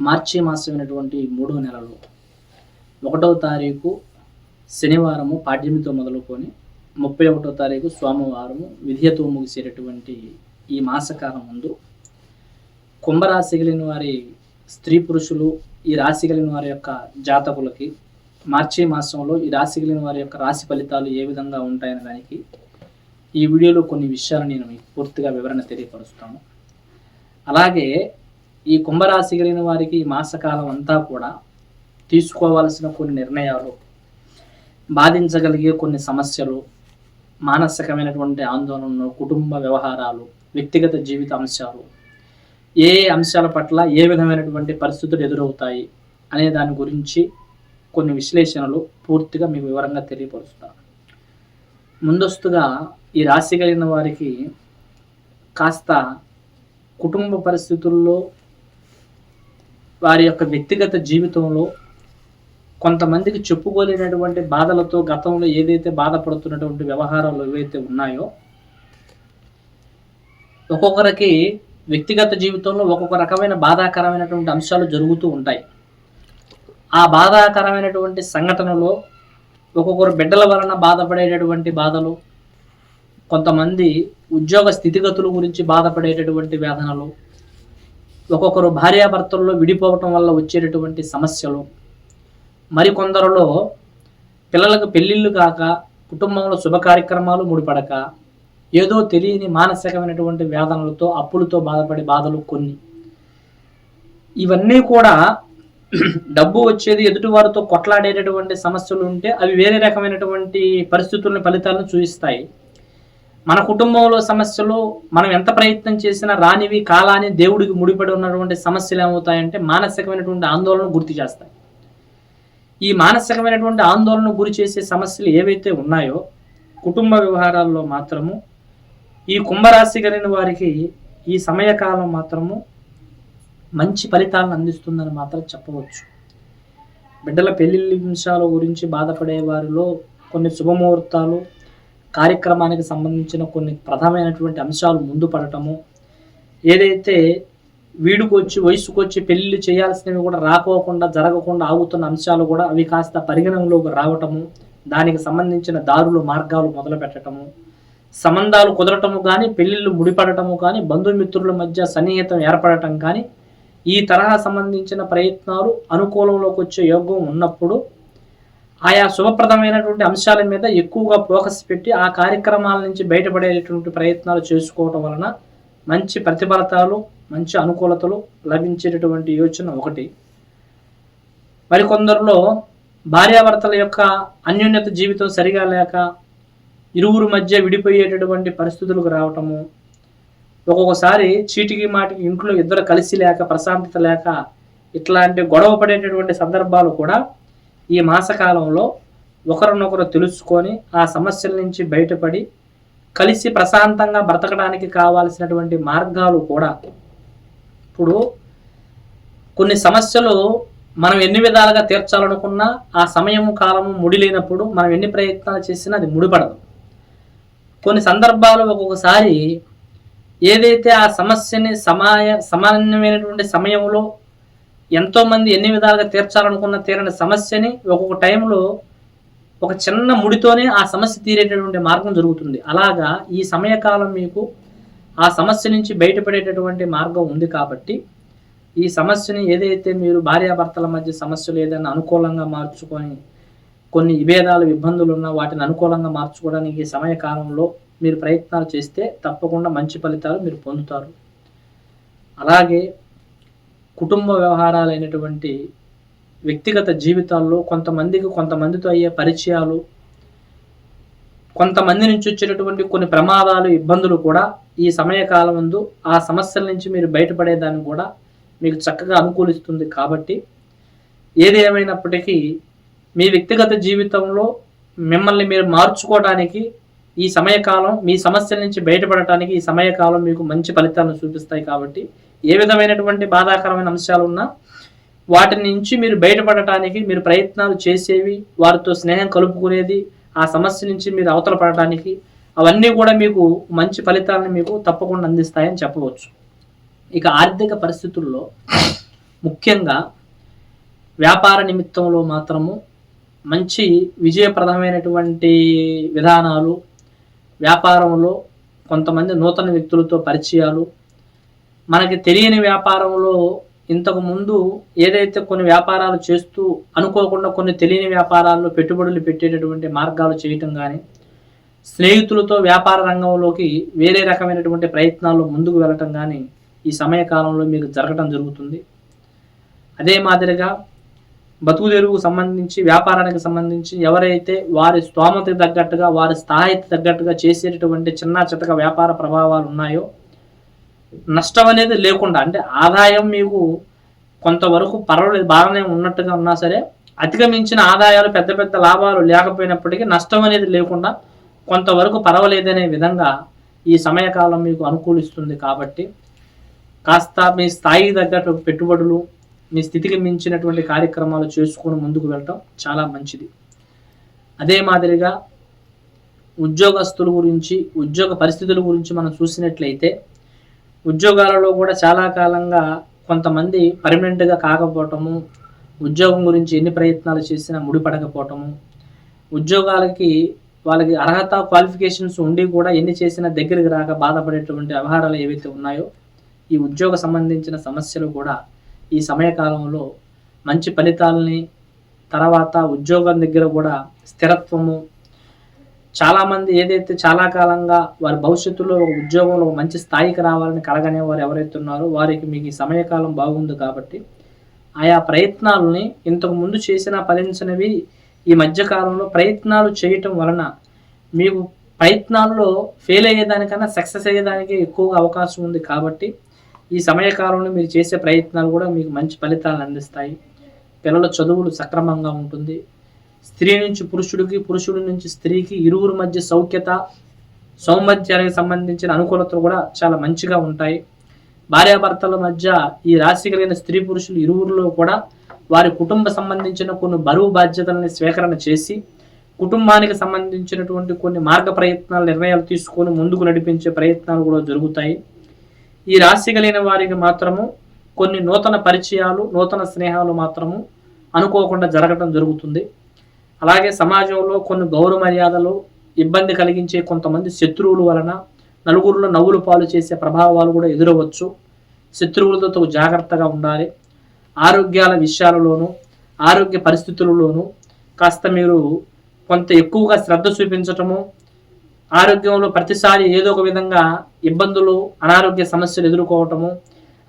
మార్చి మాసమైనటువంటి మూడో నెలలో ఒకటవ తారీఖు శనివారము పాడ్యమితో మొదలుకొని ముప్పై ఒకటో తారీఖు సోమవారము విధియతో ముగిసేటటువంటి ఈ మాసకాలం ముందు కుంభరాశి కలిగిన వారి స్త్రీ పురుషులు ఈ రాశి కలిగిన వారి యొక్క జాతకులకి మార్చి మాసంలో ఈ రాశి కలిగిన వారి యొక్క రాశి ఫలితాలు ఏ విధంగా ఉంటాయనే దానికి ఈ వీడియోలో కొన్ని విషయాలు నేను మీకు పూర్తిగా వివరణ తెలియపరుస్తాను. అలాగే ఈ కుంభరాశి కలిగిన వారికి ఈ మాసకాలం అంతా కూడా తీసుకోవాల్సిన కొన్ని నిర్ణయాలు బాధించగలిగే కొన్ని సమస్యలు మానసికమైనటువంటి ఆందోళనలు కుటుంబ వ్యవహారాలు వ్యక్తిగత జీవిత అంశాలు ఏ ఏ అంశాల పట్ల ఏ విధమైనటువంటి పరిస్థితులు ఎదురవుతాయి అనే దాని గురించి కొన్ని విశ్లేషణలు పూర్తిగా మీకు వివరంగా తెలియపరుస్తాను ముందస్తుగా ఈ రాశి కలిగిన వారికి కాస్త కుటుంబ పరిస్థితుల్లో వారి యొక్క వ్యక్తిగత జీవితంలో కొంతమందికి చెప్పుకోలేనటువంటి బాధలతో గతంలో ఏదైతే బాధపడుతున్నటువంటి వ్యవహారాలు ఏవైతే ఉన్నాయో ఒక్కొక్కరికి వ్యక్తిగత జీవితంలో ఒక్కొక్క రకమైన బాధాకరమైనటువంటి అంశాలు జరుగుతూ ఉంటాయి. ఆ బాధాకరమైనటువంటి సంఘటనలో ఒక్కొక్కరు బిడ్డల వలన బాధపడేటటువంటి బాధలు కొంతమంది ఉద్యోగ స్థితిగతుల గురించి బాధపడేటటువంటి వేదనలు ఒక్కొక్కరు భార్యాభర్తల్లో విడిపోవటం వల్ల వచ్చేటటువంటి సమస్యలు. మరికొందరిలో పిల్లలకు పెళ్ళిళ్ళు కాక కుటుంబంలో శుభ కార్యక్రమాలు ముడిపడక ఏదో తెలియని మానసికమైనటువంటి వేదనలతో అప్పులతో బాధపడే బాధలు కొన్ని. ఇవన్నీ కూడా డబ్బు వచ్చేది ఎదుటివారితో కొట్లాడేటటువంటి సమస్యలు ఉంటే అవి వేరే రకమైనటువంటి పరిస్థితులను ఫలితాలను చూపిస్తాయి. మన కుటుంబంలో సమస్యలు మనం ఎంత ప్రయత్నం చేసినా రానివి కాలాన్ని దేవుడికి ముడిపడి ఉన్నటువంటి సమస్యలు ఏమవుతాయంటే మానసికమైనటువంటి ఆందోళన గుర్తు చేస్తాయి. ఈ మానసికమైనటువంటి ఆందోళన గురి చేసే సమస్యలు ఏవైతే ఉన్నాయో కుటుంబ వ్యవహారాల్లో మాత్రము ఈ కుంభరాశి కలిగిన వారికి ఈ సమయకాలం మాత్రము మంచి ఫలితాలను అందిస్తుందని మాత్రం చెప్పవచ్చు. బిడ్డల పెళ్ళి విషయాల గురించి బాధపడే వారిలో కొన్ని శుభముహూర్తాలు కార్యక్రమానికి సంబంధించిన కొన్ని ప్రధానమైనటువంటి అంశాలు ముందు పడటము. ఏదైతే వీడుకొచ్చి వయసుకొచ్చి పెళ్ళిళ్ళు చేయాల్సినవి కూడా రాకోకుండా జరగకుండా ఆగుతున్న అంశాలు కూడా అవి కాస్త పరిగణనలోకి రావటము దానికి సంబంధించిన దారులు మార్గాలు మొదలు పెట్టడము సంబంధాలు కుదరటము కానీ పెళ్ళిళ్ళు ముడిపడటము కానీ బంధుమిత్రుల మధ్య సన్నిహితం ఏర్పడటం కానీ ఈ తరహా సంబంధించిన ప్రయత్నాలు అనుకూలంలోకి వచ్చే యోగం ఉన్నప్పుడు ఆయా శుభప్రదమైనటువంటి అంశాల మీద ఎక్కువగా ఫోకస్ పెట్టి ఆ కార్యక్రమాల నుంచి బయటపడేటువంటి ప్రయత్నాలు చేసుకోవటం వలన మంచి ప్రతిఫలతాలు మంచి అనుకూలతలు లభించేటటువంటి యోచన ఒకటి. మరికొందరిలో భార్యాభర్తల యొక్క అన్యోన్యత జీవితం సరిగా లేక ఇరువురు మధ్య విడిపోయేటటువంటి పరిస్థితులకు రావటము ఒక్కొక్కసారి చీటికి మాటికి ఇంట్లో ఇద్దరు కలిసి లేక ప్రశాంతత లేక ఇట్లాంటి గొడవ పడేటటువంటి సందర్భాలు కూడా ఈ మాసకాలంలో ఒకరినొకరు తెలుసుకొని ఆ సమస్యల నుంచి బయటపడి కలిసి ప్రశాంతంగా బ్రతకడానికి కావాల్సినటువంటి మార్గాలు కూడా ఇప్పుడు కొన్ని సమస్యలు మనం ఎన్ని విధాలుగా తీర్చాలనుకున్నా ఆ సమయము కాలము ముడిలేనప్పుడు మనం ఎన్ని ప్రయత్నాలు చేసినా అది ముడిపడదు. కొన్ని సందర్భాలు ఒక్కొక్కసారి ఏదైతే ఆ సమస్యని సమాయ సమానమైనటువంటి సమయంలో ఎంతోమంది ఎన్ని విధాలుగా తీర్చాలనుకున్న తీరని సమస్యని ఒక్కొక్క టైంలో ఒక చిన్న ముడితోనే ఆ సమస్య తీరేటటువంటి మార్గం జరుగుతుంది. అలాగా ఈ సమయకాలం మీకు ఆ సమస్య నుంచి బయటపడేటటువంటి మార్గం ఉంది కాబట్టి ఈ సమస్యని ఏదైతే మీరు భార్యాభర్తల మధ్య సమస్యలు ఏదైనా అనుకూలంగా మార్చుకొని కొన్ని విభేదాలు ఇబ్బందులు ఉన్నా వాటిని అనుకూలంగా మార్చుకోవడానికి ఈ సమయకాలంలో మీరు ప్రయత్నాలు చేస్తే తప్పకుండా మంచి ఫలితాలు మీరు పొందుతారు. అలాగే కుటుంబ వ్యవహారాలైనటువంటి వ్యక్తిగత జీవితాల్లో కొంతమందికి కొంతమందితో అయ్యే పరిచయాలు కొంతమంది నుంచి వచ్చేటటువంటి కొన్ని ప్రమాదాలు ఇబ్బందులు కూడా ఈ సమయకాలం ముందు ఆ సమస్యల నుంచి మీరు బయటపడేదాన్ని కూడా మీకు చక్కగా అనుకూలిస్తుంది కాబట్టి ఏది ఏమైనప్పటికీ మీ వ్యక్తిగత జీవితంలో మిమ్మల్ని మీరు మార్చుకోవడానికి ఈ సమయకాలం మీ సమస్యల నుంచి బయటపడటానికి ఈ సమయకాలం మీకు మంచి ఫలితాలను చూపిస్తాయి కాబట్టి ఏ విధమైనటువంటి బాధాకరమైన అంశాలు ఉన్నా వాటి నుంచి మీరు బయటపడటానికి మీరు ప్రయత్నాలు చేసేవి వారితో స్నేహం కలుపుకునేది ఆ సమస్య నుంచి మీరు అవతల పడటానికి అవన్నీ కూడా మీకు మంచి ఫలితాలను మీకు తప్పకుండా అందిస్తాయని చెప్పవచ్చు. ఇక ఆర్థిక పరిస్థితుల్లో ముఖ్యంగా వ్యాపార నిమిత్తంలో మాత్రము మంచి విజయప్రదమైనటువంటి విధానాలు వ్యాపారంలో కొంతమంది నూతన వ్యక్తులతో పరిచయాలు మనకి తెలియని వ్యాపారంలో ఇంతకు ముందు ఏదైతే కొన్ని వ్యాపారాలు చేస్తూ అనుకోకుండా కొన్ని తెలియని వ్యాపారాల్లో పెట్టుబడులు పెట్టేటటువంటి మార్గాలు చేయటం కానీ స్నేహితులతో వ్యాపార రంగంలోకి వేరే రకమైనటువంటి ప్రయత్నాల్లో ముందుకు వెళ్ళటం కానీ ఈ సమయకాలంలో మీకు జరగటం జరుగుతుంది. అదే మాదిరిగా బతుకు తెరువుకు సంబంధించి వ్యాపారానికి సంబంధించి ఎవరైతే వారి స్తోమతకి తగ్గట్టుగా వారి స్థాయికి తగ్గట్టుగా చేసేటటువంటి చిన్న చితక వ్యాపార ప్రభావాలు ఉన్నాయో నష్టం అనేది లేకుండా అంటే ఆదాయం మీకు కొంతవరకు పర్వాలేదు బాగానే ఉన్నట్టుగా ఉన్నా సరే అధిగమించిన ఆదాయాలు పెద్ద పెద్ద లాభాలు లేకపోయినప్పటికీ నష్టం అనేది లేకుండా కొంతవరకు పర్వాలేదనే విధంగా ఈ సమయకాలం మీకు అనుకూలిస్తుంది కాబట్టి కాస్త మీ స్థాయి తగ్గట్టు పెట్టుబడులు మీ స్థితికి మించినటువంటి కార్యక్రమాలు చేసుకుని ముందుకు వెళ్ళటం చాలా మంచిది. అదే మాదిరిగా ఉద్యోగస్తుల గురించి ఉద్యోగ పరిస్థితుల గురించి మనం చూసినట్లయితే ఉద్యోగాలలో కూడా చాలా కాలంగా కొంతమంది పర్మనెంట్గా కాకపోవటము ఉద్యోగం గురించి ఎన్ని ప్రయత్నాలు చేసినా ముడిపడకపోవటము ఉద్యోగాలకి వాళ్ళకి అర్హత క్వాలిఫికేషన్స్ ఉండి కూడా ఎన్ని చేసినా దగ్గరికి రాక బాధపడేటువంటి వ్యవహారాలు ఏవైతే ఉన్నాయో ఈ ఉద్యోగ సంబంధించిన సమస్యలు కూడా ఈ సమయకాలంలో మంచి ఫలితాలని తర్వాత ఉద్యోగం దగ్గర కూడా స్థిరత్వము చాలామంది ఏదైతే చాలా కాలంగా వారి భవిష్యత్తులో ఒక ఉద్యోగంలో మంచి స్థాయికి రావాలని కలగనే వారు ఎవరైతే ఉన్నారో వారికి మీకు ఈ సమయకాలం బాగుంది కాబట్టి ఆయా ప్రయత్నాలని ఇంతకు ముందు చేసిన ఫలించినవి ఈ మధ్యకాలంలో ప్రయత్నాలు చేయటం వలన మీకు ప్రయత్నాల్లో ఫెయిల్ అయ్యేదానికన్నా సక్సెస్ అయ్యేదానికి ఎక్కువగా అవకాశం ఉంది కాబట్టి ఈ సమయకాలంలో మీరు చేసే ప్రయత్నాలు కూడా మీకు మంచి ఫలితాలను అందిస్తాయి. పిల్లల చదువులు సక్రమంగా ఉంటుంది. స్త్రీ నుంచి పురుషుడికి పురుషుడి నుంచి స్త్రీకి ఇరువురి మధ్య సౌఖ్యత సౌమధ్యానికి సంబంధించిన అనుకూలతలు కూడా చాలా మంచిగా ఉంటాయి. భార్యాభర్తల మధ్య ఈ రాశి కలిగిన స్త్రీ పురుషులు ఇరువురిలో కూడా వారి కుటుంబ సంబంధించిన కొన్ని బరువు బాధ్యతలని స్వీకరణ చేసి కుటుంబానికి సంబంధించినటువంటి కొన్ని మార్గ ప్రయత్నాలు నిర్ణయాలు తీసుకొని ముందుకు నడిపించే ప్రయత్నాలు కూడా జరుగుతాయి. ఈ రాశి కలిగిన వారికి మాత్రము కొన్ని నూతన పరిచయాలు నూతన స్నేహాలు మాత్రము అనుకోకుండా జరగటం జరుగుతుంది. అలాగే సమాజంలో కొన్ని గౌరవ మర్యాదలు ఇబ్బంది కలిగించే కొంతమంది శత్రువుల వలన నలుగురిలో నవ్వులు పాలు చేసే ప్రభావాలు కూడా ఎదురవచ్చు. శత్రువులతో తగు జాగ్రత్తగా ఉండాలి. ఆరోగ్యాల విషయాలలోనూ ఆరోగ్య పరిస్థితులలోనూ కాస్త మీరు కొంత ఎక్కువగా శ్రద్ధ చూపించటము ఆరోగ్యంలో ప్రతిసారి ఏదో ఒక విధంగా ఇబ్బందులు అనారోగ్య సమస్యలు ఎదుర్కోవటము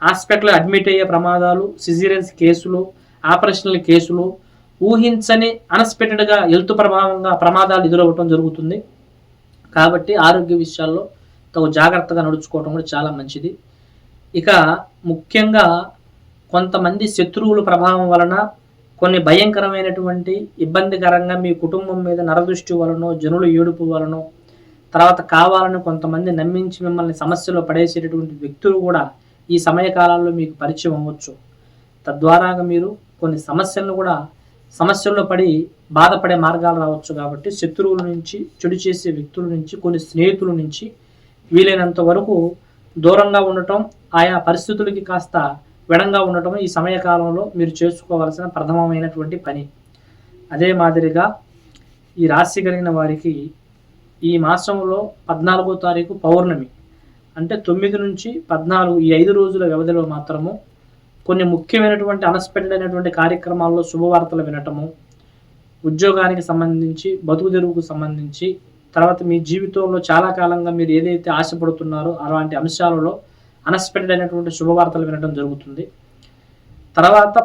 హాస్పిటల్ అడ్మిట్ అయ్యే ప్రమాదాలు సిజీరియన్స్ కేసులు ఆపరేషనల్ కేసులు ఊహించని అన్ఎక్స్పెక్టెడ్గా హెల్త్ ప్రభావంగా ప్రమాదాలు ఎదురవ్వటం జరుగుతుంది. కాబట్టి ఆరోగ్య విషయాల్లో తగు జాగ్రత్తగా నడుచుకోవటం కూడా చాలా మంచిది. ఇక ముఖ్యంగా కొంతమంది శత్రువుల ప్రభావం వలన కొన్ని భయంకరమైనటువంటి ఇబ్బందికరంగా మీ కుటుంబం మీద నరదృష్టి వలనో జనుల ఏడుపు వలనో తర్వాత కావాలని కొంతమంది నమ్మించి మిమ్మల్ని సమస్యలో పడేసేటటువంటి వ్యక్తులు కూడా ఈ సమయకాలంలో మీకు పరిచయం అవ్వచ్చు. తద్వారాగా మీరు కొన్ని సమస్యలను కూడా సమస్యల్లో పడి బాధపడే మార్గాలు రావచ్చు కాబట్టి శత్రువుల నుంచి చెడు చేసే వ్యక్తుల నుంచి కొన్ని స్నేహితుల నుంచి వీలైనంత వరకు దూరంగా ఉండటం ఆయా పరిస్థితులకి కాస్త విడంగా ఉండటం ఈ సమయకాలంలో మీరు చేసుకోవాల్సిన ప్రథమమైనటువంటి పని. అదే మాదిరిగా ఈ రాశి కలిగిన వారికి ఈ మాసంలో పద్నాలుగో తారీఖు పౌర్ణమి. అంటే తొమ్మిది నుంచి పద్నాలుగు ఈ ఐదు రోజుల వ్యవధిలో మాత్రము కొన్ని ముఖ్యమైనటువంటి అన్ఎక్స్పెక్టెడ్ అయినటువంటి కార్యక్రమాల్లో శుభవార్తలు వినటము ఉద్యోగానికి సంబంధించి బతుకు తెరువుకు సంబంధించి తర్వాత మీ జీవితంలో చాలా కాలంగా మీరు ఏదైతే ఆశపడుతున్నారో అలాంటి అంశాలలో అన్ఎక్స్పెక్టెడ్ అయినటువంటి శుభవార్తలు వినడం జరుగుతుంది. తర్వాత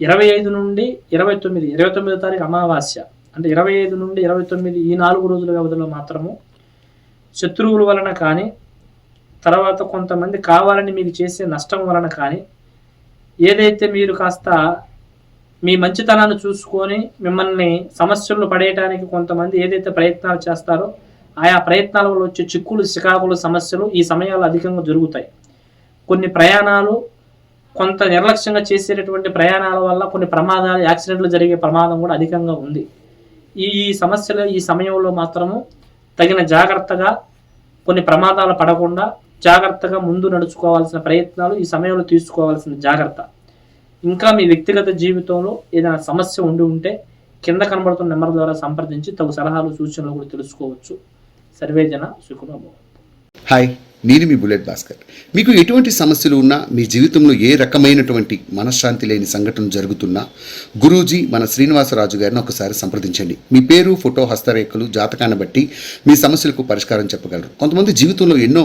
ఇరవై ఐదు నుండి ఇరవై తొమ్మిది ఇరవై తొమ్మిదో తారీఖు అమావాస్య. అంటే ఇరవై ఐదు నుండి ఇరవై తొమ్మిది ఈ నాలుగు రోజుల వ్యవధిలో మాత్రము శత్రువుల వలన కానీ తర్వాత కొంతమంది కావాలని మీకు చేసే నష్టం వలన కానీ ఏదైతే మీరు కాస్త మీ మంచితనాన్ని చూసుకొని మిమ్మల్ని సమస్యలు పడేయడానికి కొంతమంది ఏదైతే ప్రయత్నాలు చేస్తారో ఆయా ప్రయత్నాల వల్ల వచ్చే చిక్కులు చికాకులు సమస్యలు ఈ సమయాల్లో అధికంగా జరుగుతాయి. కొన్ని ప్రయాణాలు కొంత నిర్లక్ష్యంగా చేసేటటువంటి ప్రయాణాల వల్ల కొన్ని ప్రమాదాలు యాక్సిడెంట్లు జరిగే ప్రమాదం కూడా అధికంగా ఉంది. ఈ ఈ సమస్యలు ఈ సమయంలో మాత్రము తగిన జాగ్రత్తగా కొన్ని ప్రమాదాలు పడకుండా జాగ్రత్తగా ముందు నడుచుకోవాల్సిన ప్రయత్నాలు ఈ సమయంలో తీసుకోవాల్సిన జాగ్రత్త. ఇంకా మీ వ్యక్తిగత జీవితంలో ఏదైనా సమస్య ఉండి ఉంటే కింద కనబడుతున్న నెంబర్ ద్వారా సంప్రదించి తగు సలహాలు సూచనలు కూడా తెలుసుకోవచ్చు. సర్వేజన సుఖనోభవం. హాయ్ నేను మీ బుల్లెట్ భాస్కర్. మీకు ఎటువంటి సమస్యలు ఉన్నా మీ జీవితంలో ఏ రకమైనటువంటి మనశ్శాంతి లేని సంఘటన జరుగుతున్నా గురూజీ మన శ్రీనివాసరాజు గారిని ఒకసారి సంప్రదించండి. మీ పేరు ఫోటో హస్తరేఖలు జాతకాన్ని బట్టి మీ సమస్యలకు పరిష్కారం చెప్పగలరు. కొంతమంది జీవితంలో ఎన్నో